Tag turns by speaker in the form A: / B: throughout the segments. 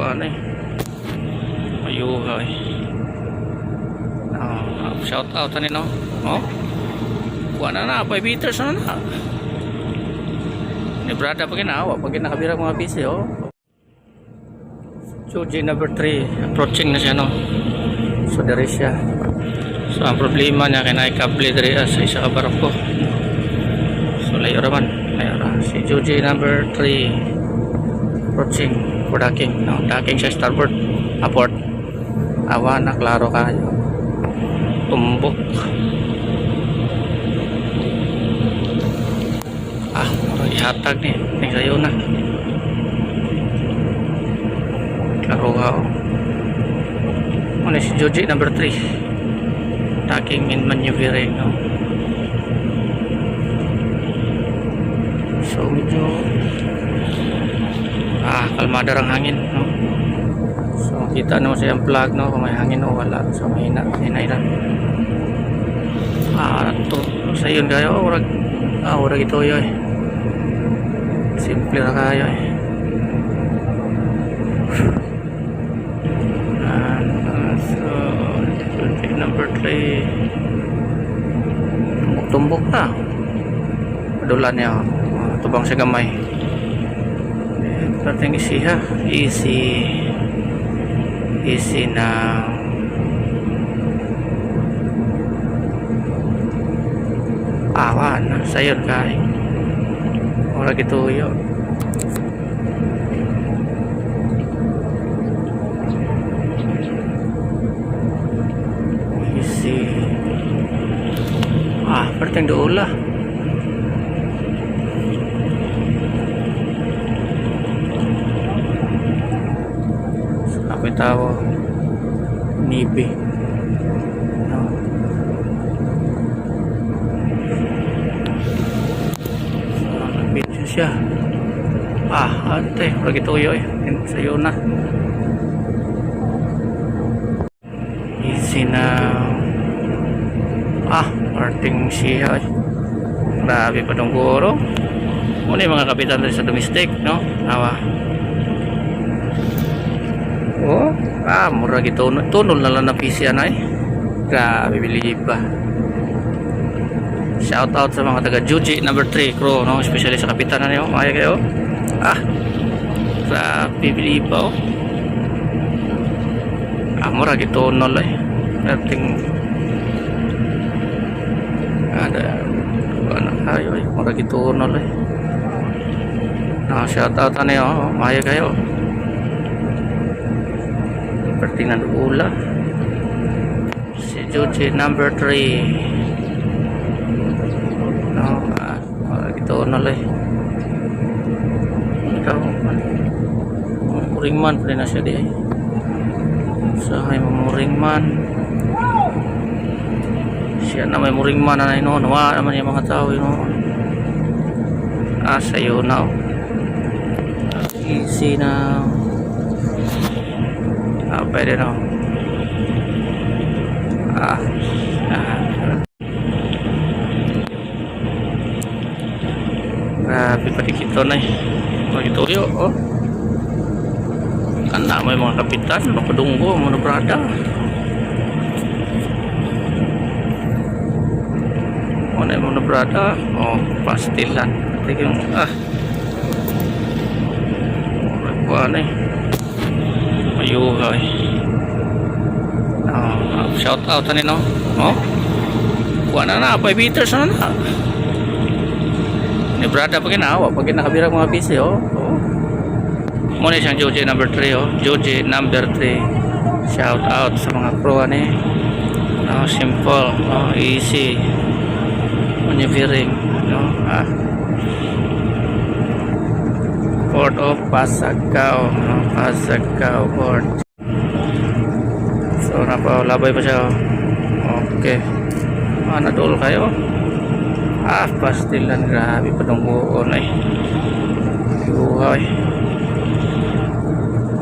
A: kuan eh. Ayuhay. Ah, shout out ani no. Oh. Kuan na na, 5 meters na na. Ni brada pa ginawa, pag nakabira mga PC oh. Joji number 3, approaching na siya no. So there is siya. So ang problema niya kay kable diri ah, sa isa ka barko. So layo raman, layo ra. Si Joji number 3 approaching for docking. No, docking sa starboard aport. Awa na klaro kayo. Tumbok. Ah, murag ihatag ni. Ning sayo na. Klaro ka oh. Ano si Joji number 3 Docking and maneuvering no? Ah, kalmada ang hangin no? So kita naman siya ang plug no? Kung may hangin o wala. So mahina, hinay lang Ah, to Sa yun kayo, oh, urag Ah, urag ito yun eh. Simple na kayo eh. So Joji number 3 Tumbok-tumbok na. Padulan niya oh. Ah, Tubang sa gamay Dating easy ha Easy Easy na. Awan Sayon kay Ora gitu yun Easy Ah, perteng doon lah Tahu Nibi no. Nag-video siya. Ah, ante Lagi tuyo eh. Sa'yo na. Easy na. Ah, parting siya. Grabe pa tong guro. Muna yung mga kapitan sa domestic No, awa Oh, ah, mura gitu. Tunol na lang na PC ano eh. Grabe, believe ba. Shout out sa mga taga Juji number 3 crew, no? Especially sa kapitan na niyo. Maya kayo. Ah, grabe, believe ba, oh. Ah, mura gitu, nol eh. Dating, ada, ano kayo eh. Mura gitu, nol eh. Nah, shout out na niyo, oh. Maya kayo. Seperti ula. Si Juji number 3 no ah, ah, gitu na lay ikaw muring man pa na siya di ay sa hay mamuring man siya na may muring man na ino nawa naman yung mga tao ino ah sayo na easy now Ah, pwede no. Ah. Grabe pa dikito na eh. Yo, oh. Kan na may mga kapitan, makadunggo, mga brada. Yung mga brada? Oh, pastilan. Tingin, ah. Kuha na eh. Ayuhay. Oh, shout out ani no. Oh. Kuha na na 5 meters na na. Ni brada pag mga PC oh. oh. Siyang Joji number 3 oh. Joji number 3. Shout out sa mga pro ani. Oh, simple, oh, easy. Maneuvering, no? Ah. Port of Pasagao no? Pasagao Port so napa labay pa siya oh. okay ah nadol kayo ah pastilan grabe pa nung buon ay buhay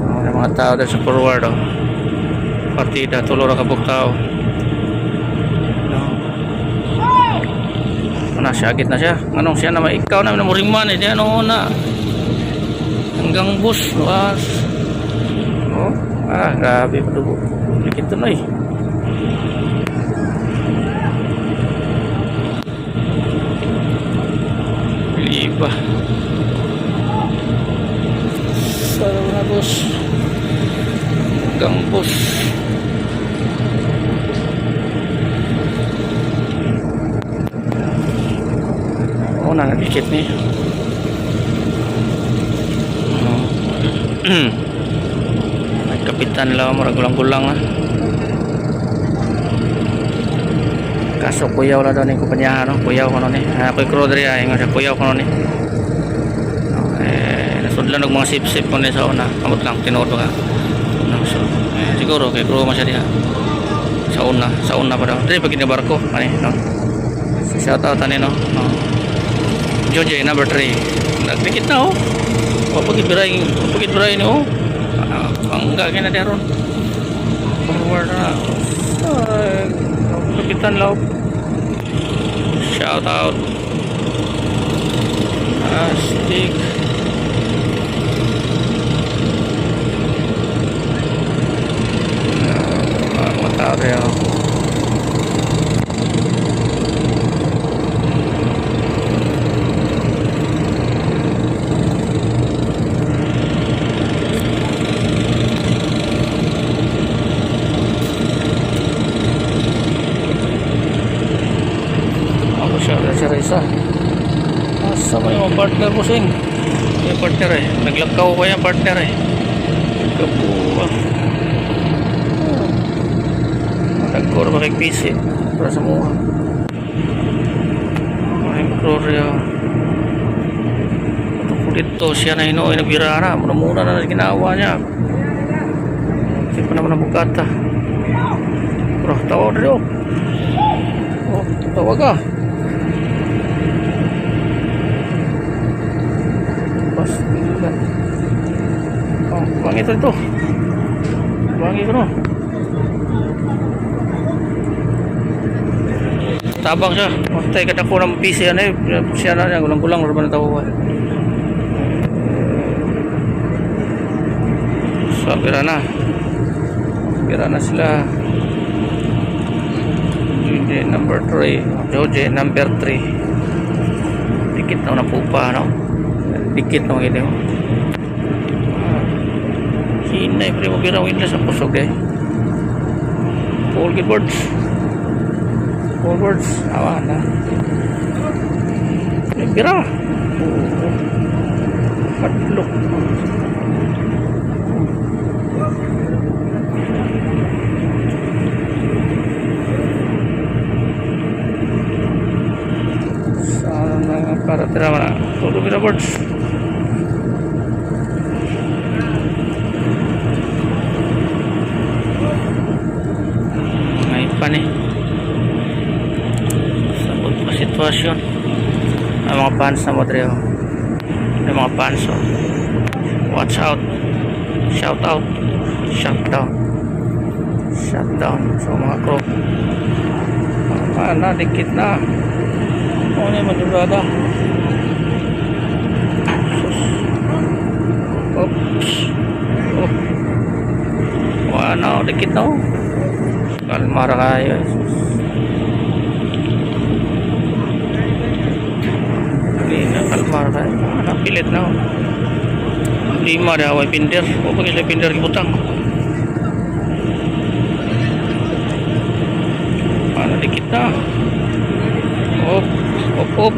A: oh, yung mga tao dahil sa forward oh. partida tulo ra kabuk tao no? Ano, syagit na siya. Anong siya na ikaw na namuring man eh. Di ano na hanggang bus was Ah, grabe pa dugo. Dikit eh. Liba. Sarap na boss. Gang boss. Oo na, nagdikit ni. Hmm. Kapitan lang, maragulang-gulang na. Kaso kuyaw lang daw ni kumpanya, no? Kuyaw ko nun eh. Ah, Ako'y crew diri, ay nga kuyaw ko nun eh. Eh, nasudlan og mga sip-sip ko ni sa una. Kamot lang, tinuod nga. No, so, eh, siguro, kay crew man siya diha. Sa una, sa una pa daw. Dili pag barko, ani, no? Shout out ani, no? no. Jojo, number 3. Nagdikit na, oh. Papagid biray, papagid biray ni, oh. Ah, Bangga kaya na deron. Forward na. Ay, kapitan law. Shout out. Astig. Ah, tao rin, oh. Ako siya rin siya isa. Asa mo yung partner mo sing? Yung partner eh. Naglakaw ko yung partner eh. Ba kay PC? Para sa mga. Ito ko dito siya na ino. Nagbira na. Muna-muna na ginawa niya. Hindi pa naman nabukata. Bro, tawag na doon. Oh, tawag ka. Oh, wangi ito ito. Ko no. Tabang siya. Matay ka ko ng PC ano eh. Siya na niya. Gulang-gulang. Ano ba na tawa? So, bira na. Bira na sila. Joje number 3. Joje number 3. Dikit na na pupa, no? Dikit na mga ito. Hinay, pre mo kira wala sa pusog eh. Full good words. Full words. Awa na. Hadlok. Sana para tira mana. Todo kira words. May pa ni. Sabot pa sitwasyon. Ang mga fans na mo Dreo. Ang mga fans oh. Watch out. Shout out. Shut down. Shut down. So mga crew. Ah, na, dikit na. Ano yung madurada? Oops. Oh. Ano, dikit na oh. Kalmar kayo. Hindi kalmar kayo. Napilit na oh. Lima na away pinder. O pag sila pinder kibutang. Ano, dikit na. Op, op, op.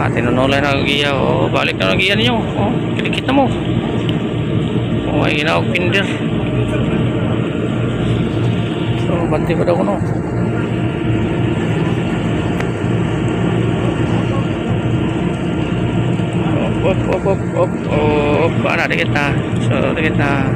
A: Ah, tinunulay na giya. O, balik na giya ninyo. O, kilikit na mo. O, ay ginawag pinder. So, banti pa daw ko no. Op, op, op, op, op. Ano, dikit na. So, dikit na.